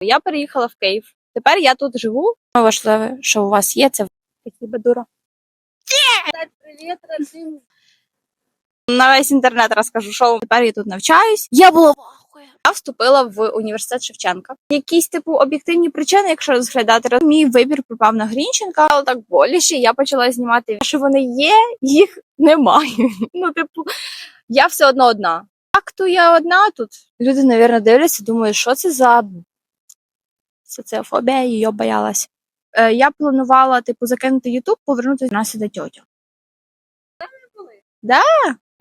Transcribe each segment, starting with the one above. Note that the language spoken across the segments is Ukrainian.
Я переїхала в Київ. Тепер я тут живу. Важливе, що у вас є, це Спасибо, дура. На весь інтернет розкажу, що тепер я тут навчаюсь. Я була в ахуї. Я вступила в університет Шевченка. Якісь типу об'єктивні причини, якщо розглядати, мій вибір припав на Грінченка, але так боліше. Я почала знімати, що вони є, їх немає. Ну, типу, я все одно одна. Так, то я одна тут. Люди, навірно, дивляться, думають, що це за соціофобія, її боялась. Е, я планувала, типу, закинути Ютуб, повернутися до нас іде тьотя. Да?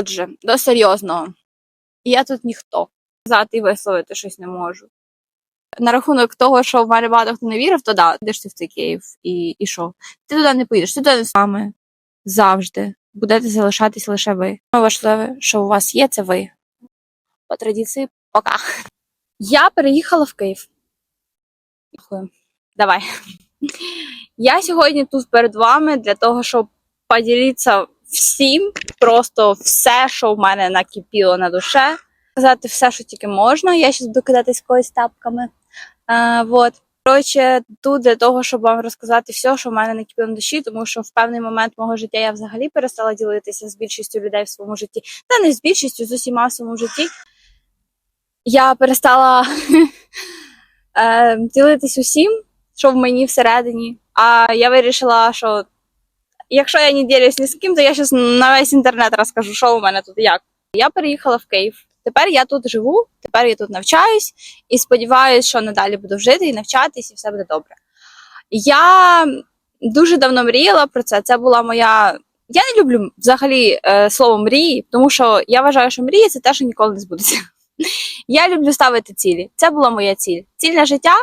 Отже, до серйозного. Я тут ніхто. Сказати і висловити щось не можу. На рахунок того, що в мене багато хто не вірив, то да, йдеш ти в цей Київ і, і що? Ти туди не поїдеш, ти туди не саме завжди. Будете залишатись лише ви. Важливе, що у вас є, це ви. По традиції, пока. Я переїхала в Київ. Давай. Я сьогодні тут перед вами для того, щоб поділитися всім, просто все, що в мене накипіло на душе. Сказати все, що тільки можна. Я зараз буду кидатись когось тапками. А, вот. Коротше, тут для того, щоб вам розказати все, що в мене накипіло на душі, тому що в певний момент мого життя я взагалі перестала ділитися з більшістю людей в своєму житті. Та не з більшістю, з усіма в своєму житті. Я перестала е, ділитись усім, що в мені всередині. А я вирішила, що якщо я не ділюсь ні з ким, то я зараз на весь інтернет розкажу, що у мене тут і як. Я переїхала в Київ. Тепер я тут живу, тепер я тут навчаюсь і сподіваюся, що надалі буду жити і навчатись, і все буде добре. Я дуже давно мріяла про це. Це була моя. Я не люблю взагалі е, слово мрії, тому що я вважаю, що мрії це те, що ніколи не збудеться. Я люблю ставити цілі. Це була моя ціль. Ціль на життя.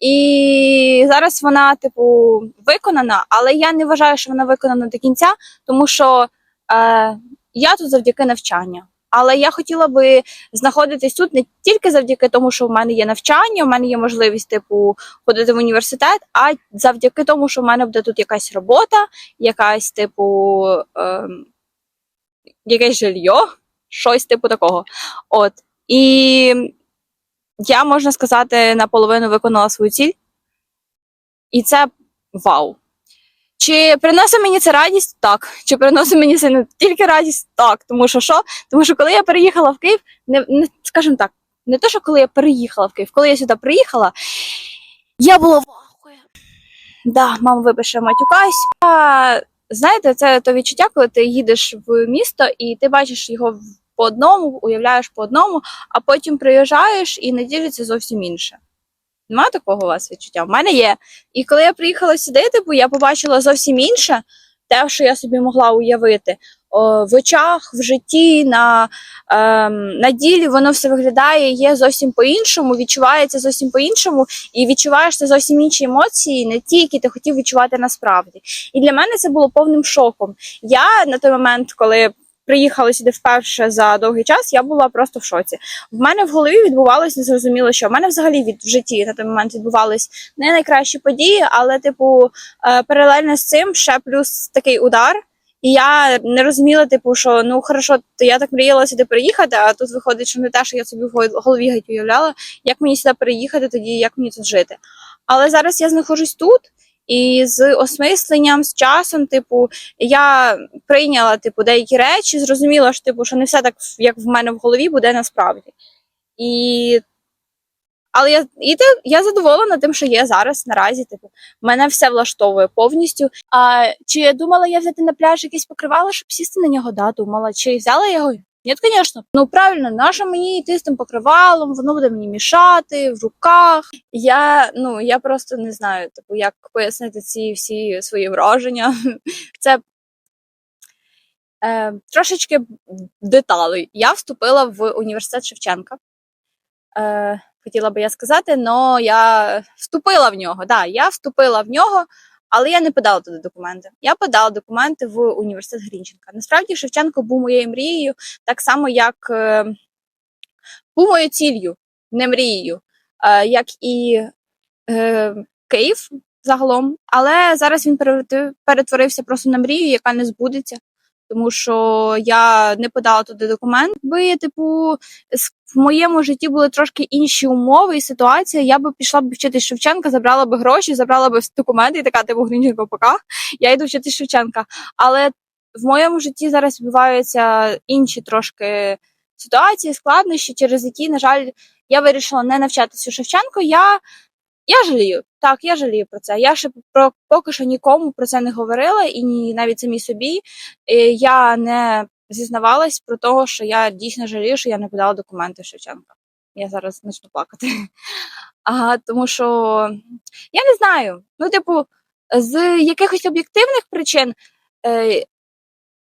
І зараз вона, типу, виконана, але я не вважаю, що вона виконана до кінця, тому що е, я тут завдяки навчанню. Але я хотіла би знаходитись тут не тільки завдяки тому, що в мене є навчання, в мене є можливість, типу, ходити в університет, а завдяки тому, що в мене буде тут якась робота, якась, типу, е, якесь жилье, щось типу такого. От. І я, можна сказати, наполовину виконала свою ціль. І це вау. Чи приносить мені це радість? Так. Чи приносить мені це не тільки радість? Так. Тому що що? Тому що коли я переїхала в Київ, не, не скажімо так, не те, що коли я переїхала в Київ, коли я сюди приїхала, я була в ахуї. Да, мама, вибачте, матюкаюсь. А, знаєте, це то відчуття, коли ти їдеш в місто і ти бачиш його по одному, уявляєш по одному, а потім приїжджаєш і на це зовсім інше. Нема такого у вас відчуття? В мене є. І коли я приїхала сюди, типу, я побачила зовсім інше, те, що я собі могла уявити. О, в очах, в житті, на, ем, на ділі воно все виглядає, є зовсім по-іншому, відчувається зовсім по-іншому, і відчуваєш це зовсім інші емоції, не ті, які ти хотів відчувати насправді. І для мене це було повним шоком. Я на той момент, коли приїхала сюди вперше за довгий час, я була просто в шоці. В мене в голові відбувалося незрозуміло, що в мене взагалі від в житті на той момент відбувались не найкращі події, але, типу, е, паралельно з цим ще плюс такий удар. І я не розуміла, типу, що ну хорошо, то я так мріяла сюди приїхати, а тут виходить, що не те, що я собі в голові геть уявляла, як мені сюди приїхати, тоді як мені тут жити. Але зараз я знаходжусь тут, і з осмисленням, з часом, типу, я прийняла типу деякі речі, зрозуміла, що типу, що не все так, як в мене в голові буде насправді. І... Але я, і те, я задоволена тим, що є зараз наразі. Типу, мене все влаштовує повністю. А чи думала я взяти на пляж якесь покривало, щоб сісти на нього? Да, думала. Чи взяла я його? Ні, звісно. Ну правильно, нащо мені йти з тим покривалом, воно буде мені мішати в руках. Я ну я просто не знаю, типу, як пояснити ці всі свої враження. Це е, трошечки деталей. Я вступила в університет Шевченка. Е, хотіла би я сказати, але я вступила в нього. Да, я вступила в нього, але я не подала туди документи. Я подала документи в університет Грінченка. Насправді Шевченко був моєю мрією, так само, як е, був моєю ціллю, не мрією, е, як і е, Київ загалом. Але зараз він перетворився просто на мрію, яка не збудеться. Тому що я не подала туди документ. Би, типу, в моєму житті були трошки інші умови і ситуація. Я би пішла б вчитись Шевченка, забрала би гроші, забрала би документи і така, типу, Грінченко, пока. Я йду вчитись Шевченка. Але в моєму житті зараз відбуваються інші трошки ситуації, складнощі, через які, на жаль, я вирішила не навчатися у Шевченко. Я, я жалію. Так, я жалію про це. Я ще про поки що нікому про це не говорила, і ні, навіть самі собі Е, я не зізнавалась про того, що я дійсно жалію, що я не подала документи Шевченка. Я зараз почну плакати. А, тому що я не знаю. Ну, типу, з якихось об'єктивних причин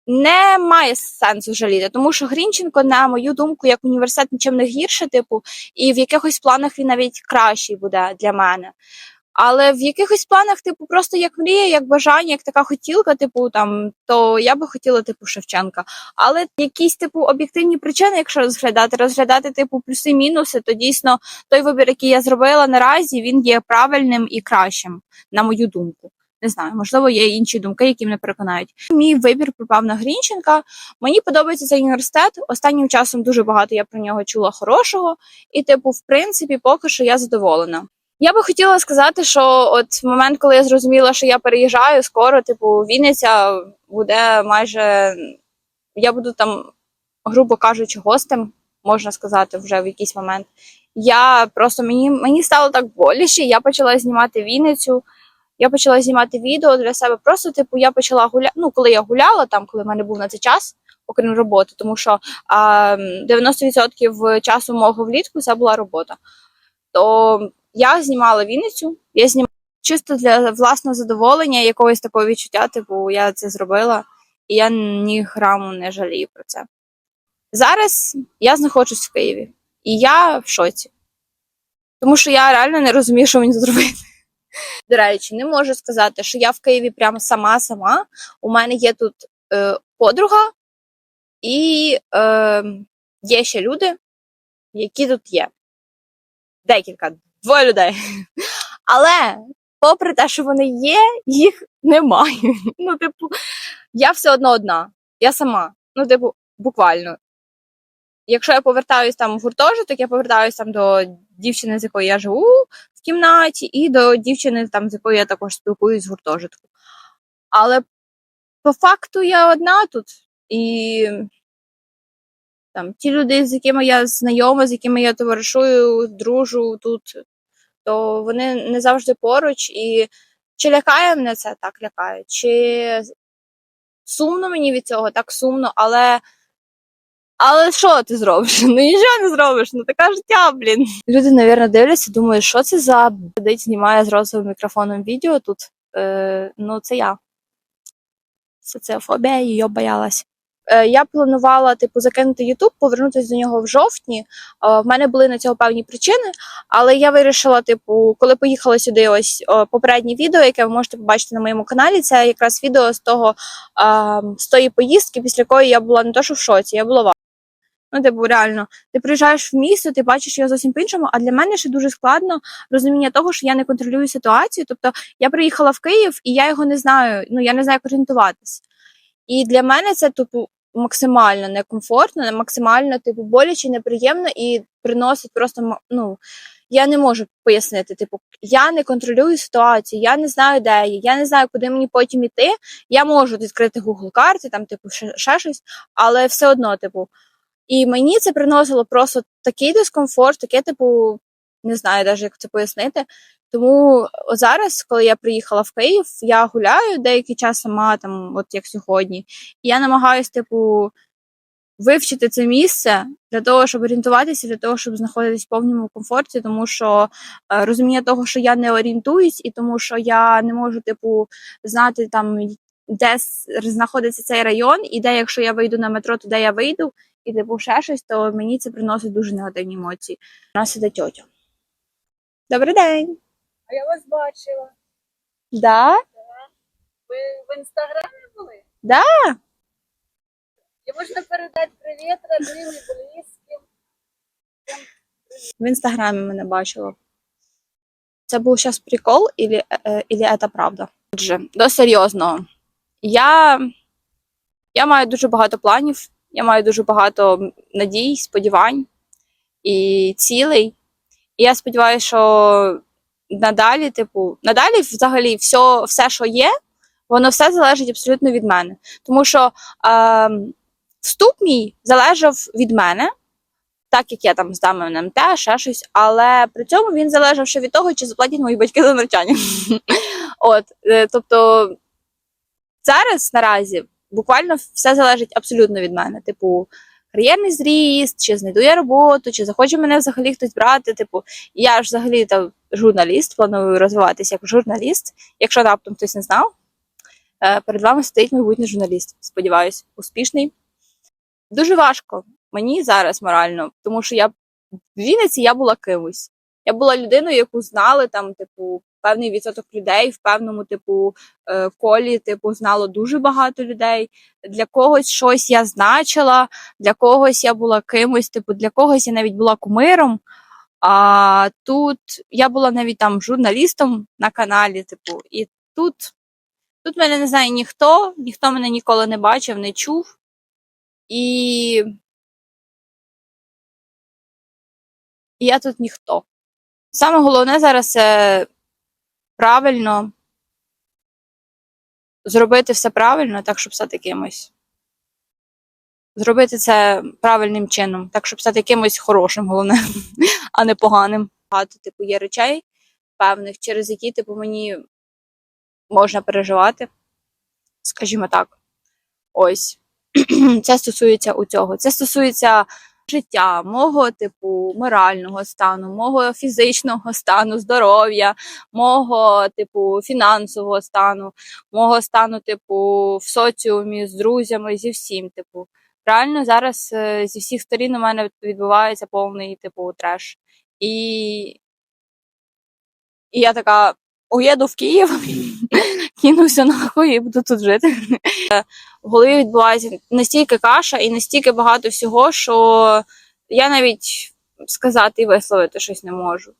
е, немає сенсу жаліти, тому що Грінченко, на мою думку, як університет нічим не гірше, типу, і в якихось планах він навіть кращий буде для мене. Але в якихось планах, типу, просто як мрія, як бажання, як така хотілка, типу, там, то я би хотіла, типу, Шевченка. Але якісь, типу, об'єктивні причини, якщо розглядати, розглядати, типу, плюси-мінуси, то дійсно той вибір, який я зробила наразі, він є правильним і кращим, на мою думку. Не знаю, можливо, є інші думки, які мене переконають. Мій вибір припав на Грінченка. Мені подобається цей університет. Останнім часом дуже багато я про нього чула хорошого, і, типу, в принципі, поки що я задоволена. Я би хотіла сказати, що от в момент, коли я зрозуміла, що я переїжджаю скоро, типу, Вінниця буде майже я буду там, грубо кажучи, гостем, можна сказати, вже в якийсь момент. Я просто мені, мені стало так боляче. Я почала знімати Вінницю. Я почала знімати відео для себе. Просто, типу, я почала гуляти. Ну, коли я гуляла, там, коли в мене був на це час, окрім роботи, тому що а, 90% часу мого влітку це була робота. То я знімала Вінницю, я знімала чисто для власного задоволення, якогось такого відчуття, типу, я це зробила, і я ні граму не жалію про це. Зараз я знаходжусь в Києві, і я в шоці. Тому що я реально не розумію, що мені тут робити. До речі, не можу сказати, що я в Києві прямо сама-сама. У мене є тут е, подруга, і е, є ще люди, які тут є. Декілька, двоє людей. Але, попри те, що вони є, їх немає. Ну, типу, я все одно одна. Я сама. Ну, типу, буквально. Якщо я повертаюсь там в гуртожиток, я повертаюсь там до дівчини, з якою я живу кімнаті, і до дівчини, там, з якою я також спілкуюсь в гуртожитку. Але по факту я одна тут. І там ті люди, з якими я знайома, з якими я товаришую, дружу тут, то вони не завжди поруч. І чи лякає мене це? Так лякає. Чи сумно мені від цього, так сумно, але. Але що ти зробиш? Ну нічого не зробиш, ну така життя, блін. Люди, навірно, дивляться, думають, що це за сидить, знімає з розовим мікрофоном відео тут. Е, ну, це я. Соціофобія, її боялась. Е, я планувала, типу, закинути Ютуб, повернутися до нього в жовтні. Е, в мене були на цього певні причини, але я вирішила, типу, коли поїхала сюди, ось о, попереднє відео, яке ви можете побачити на моєму каналі, це якраз відео з того а, з тої поїздки, після якої я була не то, що в шоці, я була в Ну, типу, реально, ти приїжджаєш в місто, ти бачиш його зовсім по-іншому, а для мене ще дуже складно розуміння того, що я не контролюю ситуацію. Тобто я приїхала в Київ і я його не знаю, ну я не знаю, як орієнтуватись. І для мене це типу максимально некомфортно, максимально типу боляче, неприємно і приносить просто ну. Я не можу пояснити, типу, я не контролюю ситуацію, я не знаю, де я, я не знаю, куди мені потім іти. Я можу відкрити Google карти, там, типу, ще, ще щось, але все одно, типу, і мені це приносило просто такий дискомфорт, таке, типу, не знаю навіть, як це пояснити. Тому зараз, коли я приїхала в Київ, я гуляю деякий час сама, там, от як сьогодні, і я намагаюся, типу, вивчити це місце для того, щоб орієнтуватися, для того, щоб знаходитись в повному комфорті, тому що е, розуміння того, що я не орієнтуюсь, і тому що я не можу, типу, знати там, де знаходиться цей район, і де, якщо я вийду на метро, то де я вийду, і типу ще щось, то мені це приносить дуже негативні емоції. У нас іде тьотя. Добрий день. А я вас бачила. Да? Ви в інстаграмі були? Да. І можна передати привіт родним і близьким. В інстаграмі мене бачила. Це був зараз прикол, е, или це правда? Отже, до серйозного. Я, Я маю дуже багато планів, я маю дуже багато надій, сподівань і цілей. І я сподіваюся, що надалі, типу, надалі взагалі все, все, що є, воно все залежить абсолютно від мене. Тому що е, вступ мій залежав від мене, так як я там здам НМТ, ще щось, але при цьому він залежав ще від того, чи заплатять мої батьки за навчання. От, е, тобто зараз наразі буквально все залежить абсолютно від мене. Типу, кар'єрний зріст, чи знайду я роботу, чи захоче мене взагалі хтось брати. Типу, я ж взагалі там журналіст, планую розвиватися як журналіст. Якщо раптом хтось не знав, е, перед вами стоїть майбутній журналіст. Сподіваюсь, успішний. Дуже важко мені зараз морально, тому що я в Вінниці я була кимось. Я була людиною, яку знали там, типу, певний відсоток людей в певному, типу, е, колі, типу, знало дуже багато людей. Для когось щось я значила, для когось я була кимось, типу, для когось я навіть була кумиром. А тут я була навіть там журналістом на каналі, типу, і тут, тут мене не знає ніхто, ніхто мене ніколи не бачив, не чув. І, і я тут ніхто. Саме головне зараз це правильно зробити все правильно, так, щоб стати кимось. Зробити це правильним чином, так, щоб стати кимось хорошим, головне, а не поганим. Багато, типу, є речей певних, через які, типу, мені можна переживати, скажімо так. Ось. Це стосується у цього. Це стосується життя, мого, типу, морального стану, мого фізичного стану, здоров'я, мого, типу, фінансового стану, мого стану, типу, в соціумі, з друзями, зі всім. Типу, реально зараз е, зі всіх сторін у мене відбувається повний, типу, треш. І, і я така уїду в Київ, кинуся нахуй і буду тут жити. В голові відбувається настільки каша і настільки багато всього, що я навіть сказати і висловити щось не можу.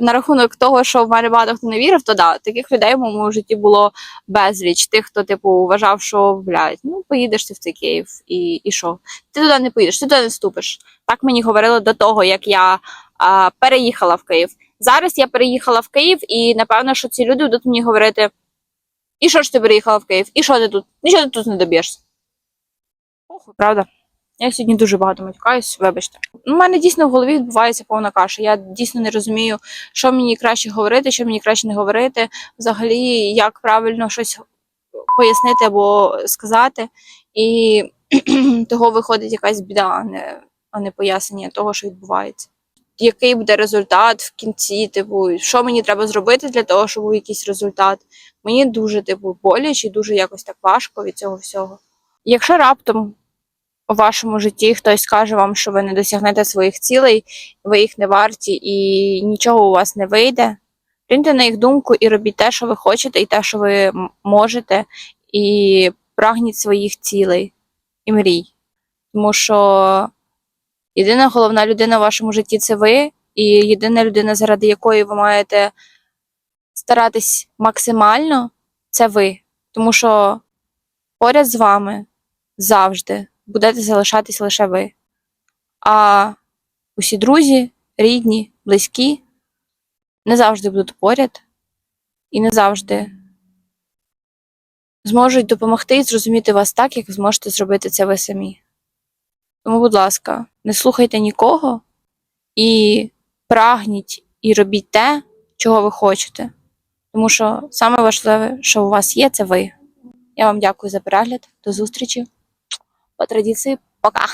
На рахунок того, що в мене багато хто не вірив, то да, таких людей в моєму житті було безліч. Тих, хто, типу, вважав, що блядь, ну поїдеш ти в цей Київ, і, і що? Ти туди не поїдеш, ти туди не вступиш. Так мені говорили до того, як я а, переїхала в Київ. Зараз я переїхала в Київ, і напевно, що ці люди будуть мені говорити: і що ж ти переїхала в Київ? І що ти тут? Нічого ти тут не доб'єшся. Похуй, правда? Я сьогодні дуже багато матюкаюсь, вибачте. У мене дійсно в голові відбувається повна каша. Я дійсно не розумію, що мені краще говорити, що мені краще не говорити. Взагалі, як правильно щось пояснити або сказати. І того виходить якась біда, а не, а не пояснення того, що відбувається. Який буде результат в кінці, типу, що мені треба зробити для того, щоб був якийсь результат. Мені дуже, типу, боляче і дуже якось так важко від цього всього. Якщо раптом у вашому житті хтось скаже вам, що ви не досягнете своїх цілей, ви їх не варті і нічого у вас не вийде, приймте на їх думку і робіть те, що ви хочете, і те, що ви можете, і прагніть своїх цілей і мрій. Тому що єдина головна людина в вашому житті це ви, і єдина людина, заради якої ви маєте старатись максимально, це ви. Тому що поряд з вами завжди будете залишатись лише ви. А усі друзі, рідні, близькі не завжди будуть поряд і не завжди зможуть допомогти і зрозуміти вас так, як зможете зробити це ви самі. Тому, будь ласка, не слухайте нікого і прагніть і робіть те, чого ви хочете. Тому що саме важливе, що у вас є, це ви. Я вам дякую за перегляд. До зустрічі. По традиції, пока.